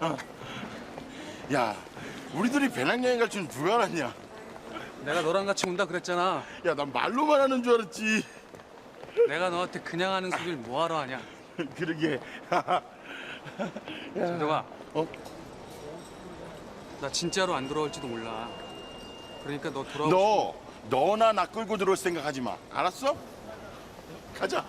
야, 우리 둘이 배낭여행 갈 줄은 누가 알았냐? 내가 너랑 같이 온다 그랬잖아. 야, 난 말로만 하는 줄 알았지. 내가 너한테 그냥 하는 소리를 뭐하러 하냐. 그러게. 정정아, 어? 나 진짜로 안 돌아올지도 몰라. 그러니까 너 돌아오. 너, 너나 나 끌고 들어올 생각하지 마. 알았어? 가자.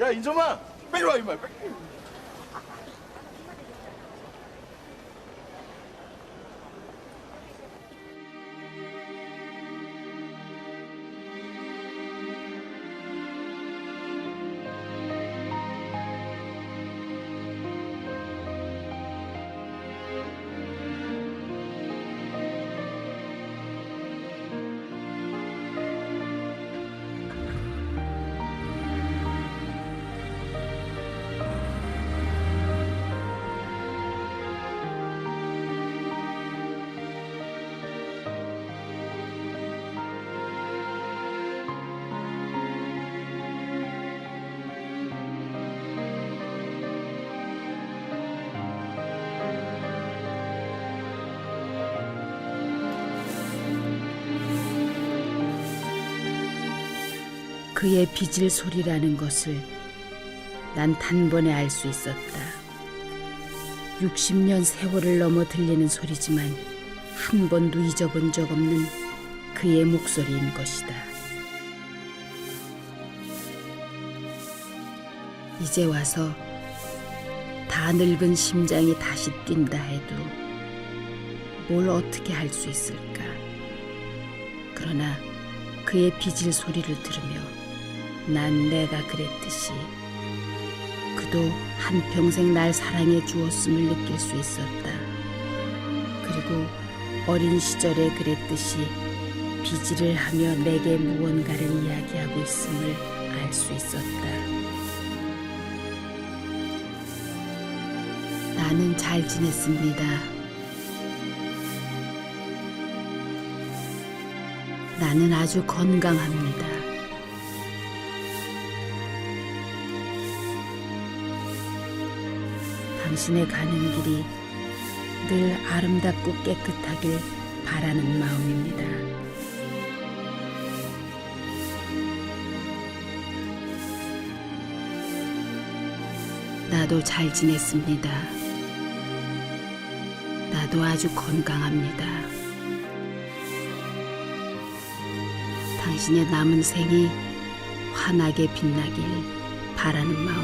야, 인정아, 빨리 와, 이마. 빨리. 그의 빚을 소리라는 것을 난 단번에 알 수 있었다. 60년 세월을 넘어 들리는 소리지만 한 번도 잊어본 적 없는 그의 목소리인 것이다. 이제 와서 다 늙은 심장이 다시 뛴다 해도 뭘 어떻게 할 수 있을까? 그러나 그의 빚을 소리를 들으며 난 내가 그랬듯이 그도 한평생 날 사랑해 주었음을 느낄 수 있었다. 그리고 어린 시절에 그랬듯이 비질을 하며 내게 무언가를 이야기하고 있음을 알 수 있었다. 나는 잘 지냈습니다. 나는 아주 건강합니다. 당신의 가는 길이 늘 아름답고 깨끗하길 바라는 마음입니다. 나도 잘 지냈습니다. 나도 아주 건강합니다. 당신의 남은 생이 환하게 빛나길 바라는 마음입니다.